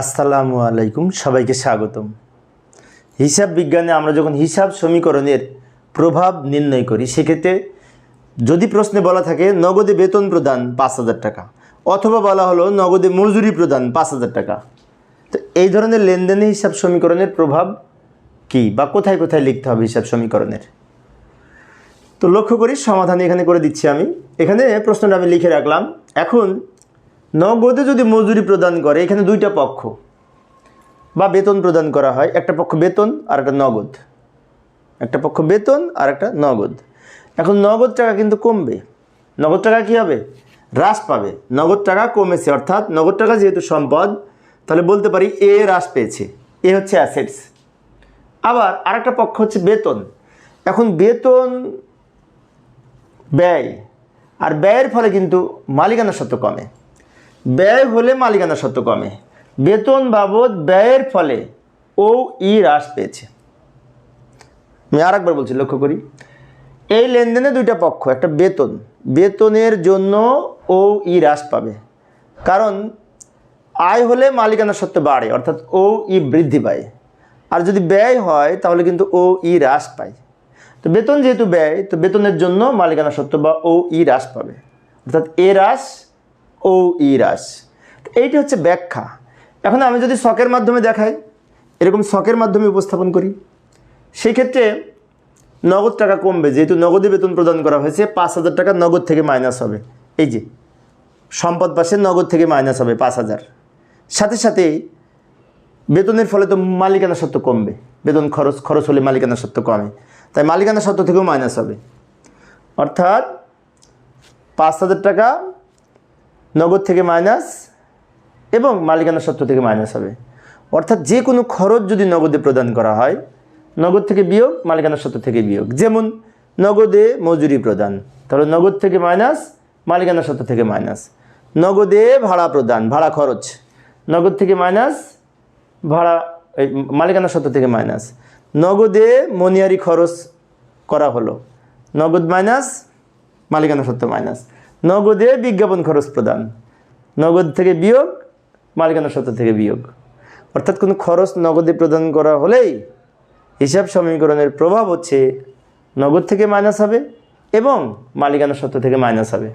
আসসালামু আলাইকুম, সবাইকে স্বাগতম। হিসাব বিজ্ঞানে আমরা যখন হিসাব সমীকরণের প্রভাব নির্ণয় করি, সেক্ষেত্রে যদি প্রশ্নে বলা থাকে, নগদে বেতন প্রদান পাঁচ হাজার টাকা, অথবা বলা হলো নগদে মজুরি প্রদান পাঁচ হাজার টাকা, তো এই ধরনের লেনদেনে হিসাব সমীকরণের প্রভাব কি বা কোথায় কোথায় লিখতে হবে হিসাব সমীকরণের? তো লক্ষ্য করি, সমাধান এখানে করে দিচ্ছি আমি। এখানে প্রশ্নটা আমি লিখে রাখলাম। এখন নগদে যদি মজুরি প্রদান করে, এখানে দুইটা পক্ষ, বা বেতন প্রদান করা হয়, একটা পক্ষ বেতন আর একটা নগদ। একটা পক্ষ বেতন আর একটা নগদ। এখন নগদ টাকা কিন্তু কমবে। নগদ টাকা কী হবে? হ্রাস পাবে। নগদ টাকা কমেছে, অর্থাৎ নগদ টাকা যেহেতু সম্পদ, তাহলে বলতে পারি এ হ্রাস পেয়েছে। এ হচ্ছে অ্যাসেটস আবার আরেকটা পক্ষ হচ্ছে বেতন। এখন বেতন ব্যয়, আর ব্যয়ের ফলে কিন্তু মালিকানা সত্ত্ব কমে। ব্যয় হলে মালিকানা সত্ত্ব কমে। বেতন বাবদ ব্যয়ের ফলে ও ই হ্রাস পেয়েছে। আমি আর একবার বলছি, লক্ষ্য করি। এই লেনদেনে দুইটা পক্ষ, একটা বেতন। বেতনের জন্য ও ই হ্রাস পাবে। কারণ আয় হলে মালিকানা সত্ত্ব বাড়ে, অর্থাৎ ও ই বৃদ্ধি পায়। আর যদি ব্যয় হয়, তাহলে কিন্তু ও ই হ্রাস পায়। তো বেতন যেহেতু ব্যয়, তো বেতনের জন্য মালিকানা সত্ত্ব বা ও ই হ্রাস পাবে। অর্থাৎ এ হ্রাস ও ই হ্রাস তো এইটি হচ্ছে ব্যাখ্যা। এখন আমি যদি শখের মাধ্যমে দেখাই, এরকম শখের মাধ্যমে উপস্থাপন করি সেই ক্ষেত্রে নগদ টাকা কমবে। যেহেতু নগদে বেতন প্রদান করা হয়েছে, পাঁচ হাজার টাকা নগদ থেকে মাইনাস হবে। এই যে, সম্পদ পাশে নগদ থেকে মাইনাস হবে পাঁচ হাজার। সাথে সাথে বেতনের ফলে তো মালিকানা সত্ত্ব কমবে। বেতন খরচ খরচ হলে মালিকানা সত্ত্ব কমে। তাই মালিকানা সত্ত্ব থেকেও মাইনাস হবে। অর্থাৎ পাঁচ হাজার টাকা নগদ থেকে মাইনাস এবং মালিকানা সত্ত্ব থেকে মাইনাস হবে। অর্থাৎ যে কোনো খরচ যদি নগদে প্রদান করা হয়, নগদ থেকে বিয়োগ, মালিকানা সত্ত্ব থেকে বিয়োগ। যেমন নগদে মজুরি প্রদান, তাহলে নগদ থেকে মাইনাস, মালিকানা সত্ত্ব থেকে মাইনাস। নগদে ভাড়া প্রদান, ভাড়া খরচ। নগদ থেকে মাইনাস, ভাড়া মালিকানা সত্ত্ব থেকে মাইনাস। নগদে মনিয়ারি খরচ করা হলো। নগদ মাইনাস, মালিকানা সত্ত্ব মাইনাস। নগদে বিজ্ঞাপন খরচ প্রদান। নগদ থেকে বিয়োগ, মালিকানা সত্ত্ব থেকে বিয়োগ। অর্থাৎ কোনো খরচ নগদে প্রদান করা হলেই হিসাব সমীকরণের প্রভাব হচ্ছে নগদ থেকে মাইনাস হবে এবং মালিকানা সত্ত্ব থেকে মাইনাস হবে।